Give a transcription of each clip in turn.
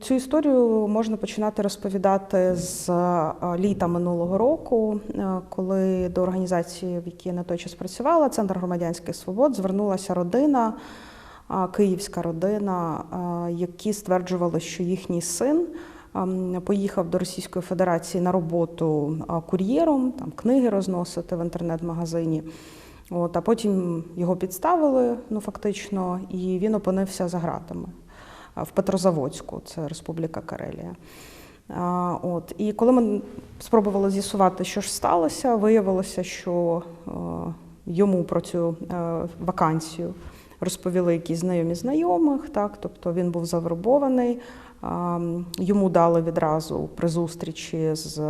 Цю історію можна починати розповідати з е, літа минулого року, е, коли до організації, в якій я на той час працювала, Центр громадянських свобод, звернулася родина, е, київська родина, які стверджували, що їхній син ем, поїхав до Російської Федерації на роботу кур'єром, там книги розносити в інтернет-магазині. От, а потім його підставили, ну фактично, і він опинився за ґратами в Петрозаводську, це Республіка Карелія. От. І коли ми спробували з'ясувати, що ж сталося, виявилося, що е, йому про цю е, вакансію розповіли якісь знайомі знайомих, так, тобто він був завербований. Йому дали відразу при зустрічі з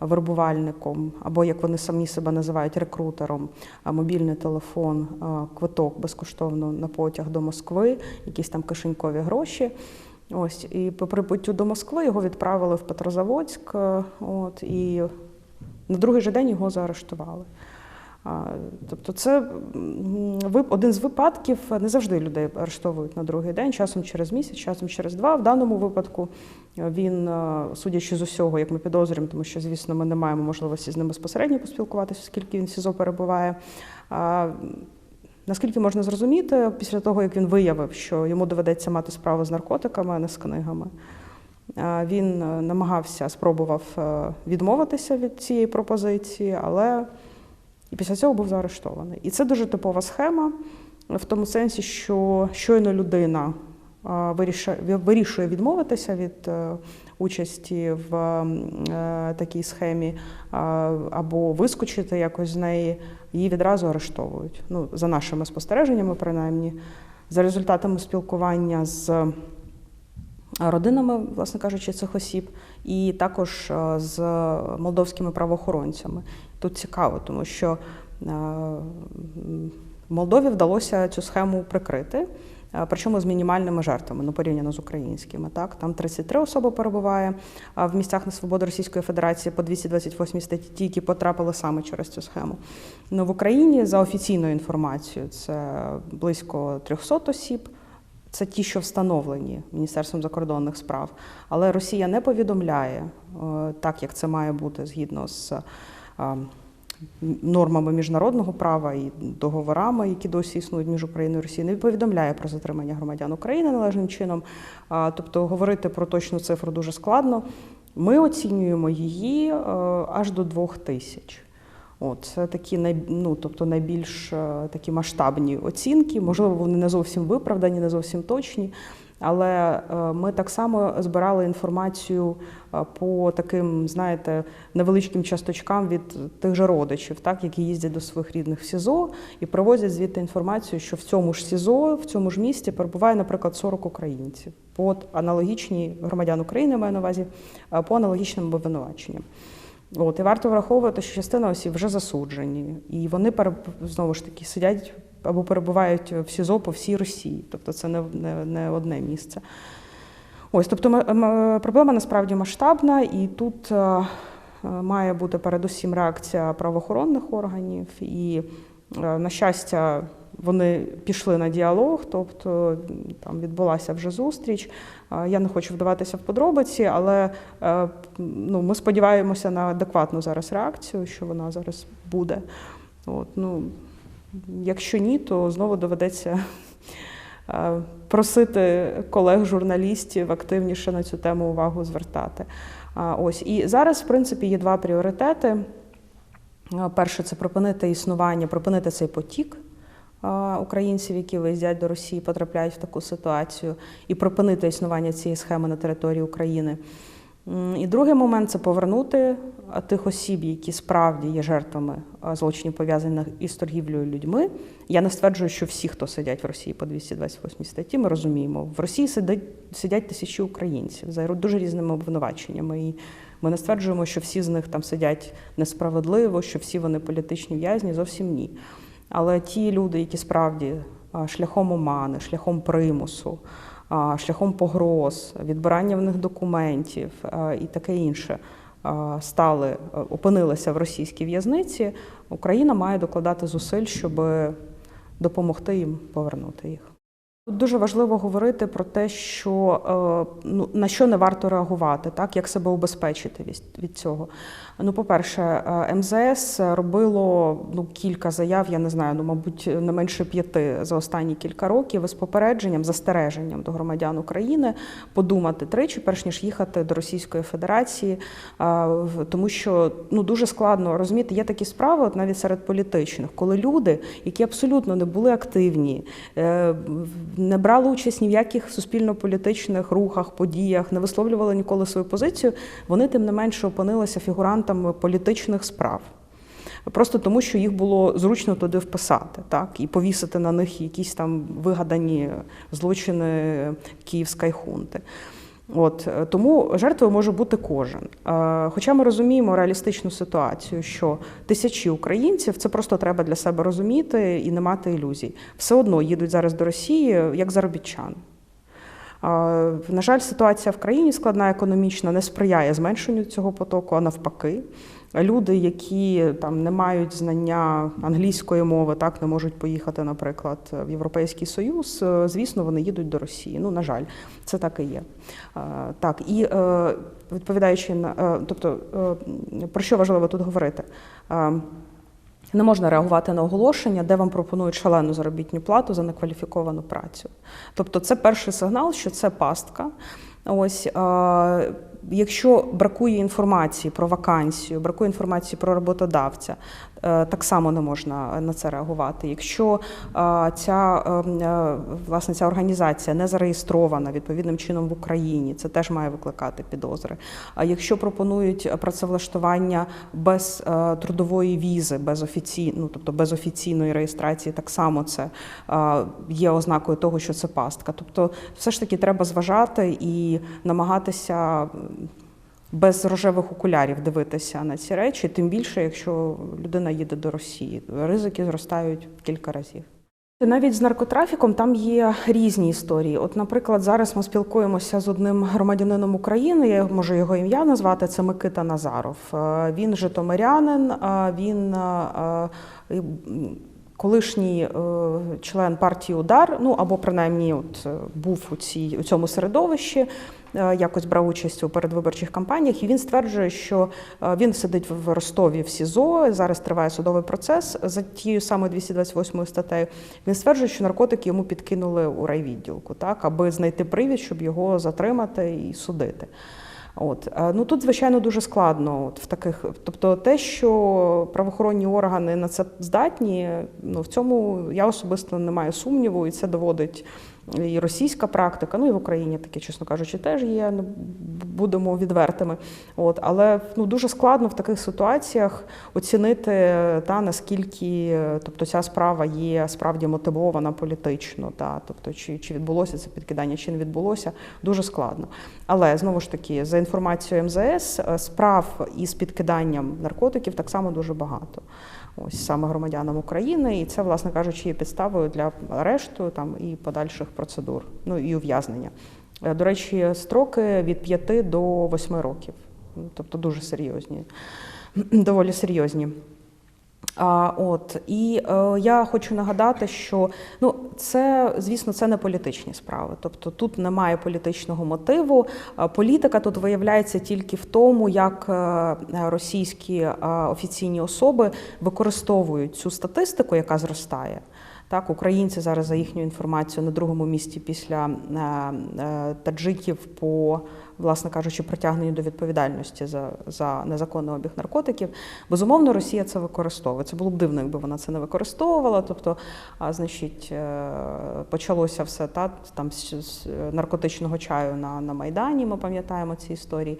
вербувальником, або як вони самі себе називають рекрутером, мобільний телефон, квиток безкоштовно на потяг до Москви, якісь там кишенькові гроші. Ось і по прибуттю до Москви його відправили в Петрозаводськ. е, От і на другий же день його заарештували. Тобто, це один з випадків. Не завжди людей арештовують на другий день, часом через місяць, часом через два. В даному випадку е, він, е, судячи з усього, як ми підозрюємо, тому що, звісно, ми не маємо можливості з ним безпосередньо поспілкуватися, оскільки він в СІЗО перебуває. Наскільки можна зрозуміти, після того, як він виявив, що йому доведеться мати справу з наркотиками, а не з книгами, він е, намагався, спробував відмовитися від цієї пропозиції, але і після цього був заарештований. І це дуже типова схема в тому сенсі, що щойно людина вирішує, відмовитися від е, участі в е, такій схемі або вискочити якось з неї, її відразу арештовують. Ну, за нашими спостереженнями, принаймні, за результатами спілкування з родинами, власне кажучи, цих осіб, і також е, з молдовськими правоохоронцями. Тут цікаво, тому що е, Молдові вдалося цю схему прикрити. е, Причому з мінімальними жертвами, ну порівняно з українськими. Так там 33 особи перебуває в місцях на свободу Російської Федерації по 228 статті, ті, які потрапили саме через цю схему. Ну в Україні за офіційною інформацією це близько 300 осіб. Це ті, що встановлені Міністерством закордонних справ. Але Росія не повідомляє, е, так як це має бути згідно з нормами міжнародного права і договорами, які досі існують між Україною і Росією, не повідомляє про затримання громадян України належним чином. Тобто говорити про точну цифру дуже складно. Ми оцінюємо її е, аж до двох тисяч. От, це такі ну, тобто найбільш е, такі масштабні оцінки. Можливо, вони не зовсім виправдані, не зовсім точні. Але е, ми так само збирали інформацію е, по таким, знаєте, невеличким часточкам від тих же родичів, так, які їздять до своїх рідних в СІЗО і привозять звідти інформацію, що в цьому ж СІЗО, в цьому ж місті перебуває, наприклад, 40 українців по аналогічній громадян України, маю на увазі, по аналогічним обвинуваченням. От, і варто враховувати, що частина осіб вже засуджені, і вони знову ж таки сидять або перебувають в СІЗО по всій Росії. Тобто це не, не, не одне місце. Ось, тобто проблема насправді масштабна, і тут е, е, має бути передусім реакція правоохоронних органів. І, е, на щастя, вони пішли на діалог, тобто там відбулася вже зустріч. Е, Я не хочу вдаватися в подробиці, але е, ну, ми сподіваємося на адекватну зараз реакцію, що вона зараз буде. От, ну, якщо ні, то знову доведеться е, просити колег-журналістів активніше на цю тему увагу звертати. Ось і зараз, в принципі, є два пріоритети. Перше це припинити існування, припинити цей потік українців, які виїздять до Росії, потрапляють в таку ситуацію, і припинити існування цієї схеми на території України. І другий момент це повернути тих осіб, які справді є жертвами злочинів, пов'язаних із торгівлею людьми. Я не стверджую, що всі, хто сидять в Росії по 228 статті, ми розуміємо, в Росії сидять, сидять тисячі українців за дуже різними обвинуваченнями. І ми не стверджуємо, що всі з них там сидять несправедливо, що всі вони політичні в'язні, зовсім ні. Але ті люди, які справді шляхом омани, шляхом примусу, шляхом погроз, відбирання в них документів і таке інше, стали, опинилися в російській в'язниці, Україна має докладати зусиль, щоб допомогти їм повернути їх. Дуже важливо говорити про те, що е, ну на що не варто реагувати, так як себе убезпечити від, від цього. Ну, по-перше, е, МЗС робило ну кілька заяв, я не знаю, ну мабуть, не менше п'яти за останні кілька років із попередженням, застереженням до громадян України подумати тричі, перш ніж їхати до Російської Федерації, е, тому що ну дуже складно розуміти, є такі справи, от навіть серед політичних, коли люди, які абсолютно не були активні, не брали участь ні в яких суспільно-політичних рухах, подіях, не висловлювали ніколи свою позицію, вони тим не менше опинилися фігурантами політичних справ. Просто тому, що їх було зручно туди вписати, так і повісити на них якісь там вигадані злочини київської хунти. От е, тому жертвою може бути кожен. Е, Хоча ми розуміємо реалістичну ситуацію, що тисячі українців це просто треба для себе розуміти і не мати ілюзій. Все одно їдуть зараз до Росії як заробітчан. Е, На жаль, ситуація в країні складна економічна не сприяє зменшенню цього потоку, а навпаки. Люди, які там не мають знання англійської мови, так не можуть поїхати, наприклад, в Європейський Союз. е, Звісно, вони їдуть до Росії. Ну, на жаль, це так і є. Е, Так, і е, відповідаючи на тобто, про що важливо тут говорити? Не можна реагувати на оголошення, де вам пропонують шалену заробітну плату за некваліфіковану працю. Тобто, це перший сигнал, що це пастка. Ось якщо бракує інформації про вакансію, бракує інформації про роботодавця, е, так само не можна на це реагувати. Якщо ця е, е, власне ця організація не зареєстрована відповідним чином в Україні, це теж має викликати підозри. А якщо пропонують працевлаштування без е, трудової візи, без офіцій, ну, тобто без офіційної реєстрації, так само це є ознакою того, що це пастка. Тобто, все ж таки треба зважати і намагатися. Без рожевих окулярів дивитися на ці речі, тим більше, якщо людина їде до Росії, ризики зростають кілька разів. Навіть з наркотрафіком там є різні історії. От, наприклад, зараз ми спілкуємося з одним громадянином України. Я можу його ім'я назвати. Це Микита Назаров. Е, Він житомирянин. е, Він е, колишній е, член партії Удар. Ну або принаймні, от е, був у цій у цьому середовищі. е, Якось брав участь у передвиборчих кампаніях, і він стверджує, що він сидить в Ростові в СІЗО. Зараз триває судовий процес за тією самою 228 статтею. Він стверджує, що наркотики йому підкинули у райвідділку, так аби знайти привід, щоб його затримати і судити. От Е, ну тут, звичайно, дуже складно. От в таких, тобто, те, що правоохоронні органи на це здатні, ну в цьому я особисто не маю сумніву, і це доводить і російська практика. Ну і в Україні таке, чесно кажучи, теж є. Ну будемо відвертими. От але ну дуже складно в таких ситуаціях оцінити та наскільки, тобто ця справа є справді мотивована політично, та тобто чи, чи відбулося це підкидання, чи не відбулося, дуже складно. Але знову ж таки, за інформацією МЗС, е, справ із підкиданням наркотиків так само дуже багато. Ось саме громадянам України, і це, власне кажучи, є підставою для арешту там і подальших процедур, ну і ув'язнення. Е, До речі, строки від 5 до 8 років, Ну, тобто дуже серйозні, доволі серйозні. А, от і е, я хочу нагадати, що ну це звісно це не політичні справи. Тобто тут немає політичного мотиву. Е, Політика тут виявляється тільки в тому, як е, російські офіційні особи використовують цю статистику, яка зростає. Так, українці зараз за їхню інформацію на другому місці після е, е, таджиків по власне кажучи, притягненню до відповідальності за, за незаконний обіг наркотиків. Безумовно, Росія це використовує. Це було б дивно, якби вона це не використовувала. Тобто, а, значить, е, почалося все та там з, наркотичного чаю на, на Майдані. Ми пам'ятаємо ці історії.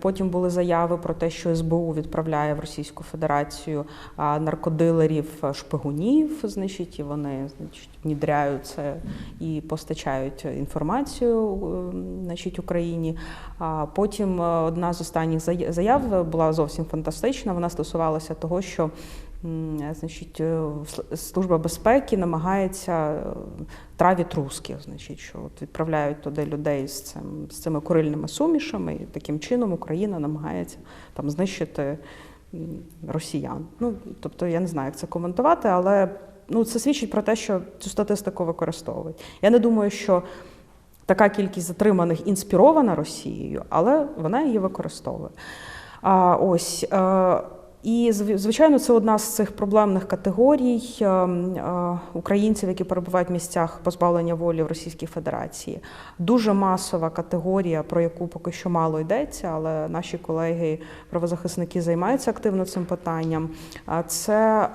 Потім були заяви про те, що СБУ відправляє в Російську Федерацію наркодилерів шпигунів, значить, і вони значить, внідряють і постачають інформацію е, значить, Україні. Потім е, одна з останніх заяв була зовсім фантастична. Вона стосувалася того, що значить, е, Служба безпеки намагається е, травить русських, значить, що от відправляють туди людей з цим з цими курильними сумішами, і таким чином Україна намагається там знищити росіян. Ну тобто я не знаю, як це коментувати, але ну, це свідчить про те, що цю статистику використовують. Я не думаю, що така кількість затриманих інспірована Росією, але вона її використовує. А, ось. Е, і звичайно, це одна з цих проблемних категорій е, е, українців, які перебувають в місцях позбавлення волі в Російській Федерації. Дуже масова категорія, про яку поки що мало йдеться, але наші колеги правозахисники займаються активно цим питанням. Це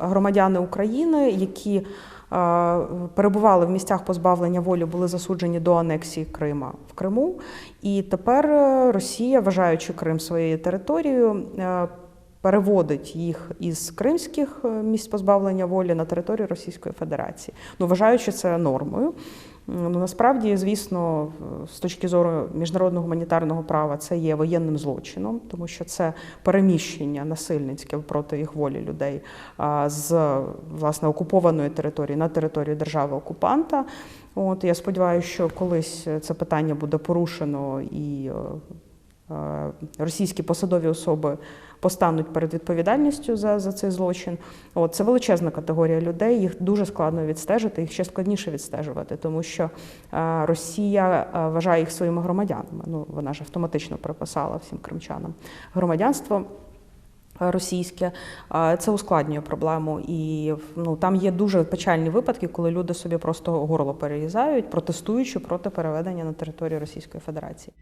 громадяни України, які перебували в місцях позбавлення волі, були засуджені до анексії Крима в Криму. І тепер е, Росія, вважаючи Крим своєю територією, е, переводить їх із кримських е, місць позбавлення волі на територію Російської Федерації, ну вважаючи це нормою. Ну насправді, звісно, з точки зору міжнародного гуманітарного права це є воєнним злочином, тому що це переміщення насильницьке проти їх волі людей з власне окупованої території на територію держави окупанта. От я сподіваюся, що колись це питання буде порушено і е, російські посадові особи постануть перед відповідальністю за, за цей злочин. От це величезна категорія людей. Їх дуже складно відстежити, їх ще складніше відстежувати, тому що е, Росія е, вважає їх своїми громадянами. Ну вона ж автоматично приписала всім кримчанам громадянство. е, Російське Е, це ускладнює проблему, і ну там є дуже печальні випадки, коли люди собі просто горло перерізають, протестуючи проти переведення на територію Російської Федерації.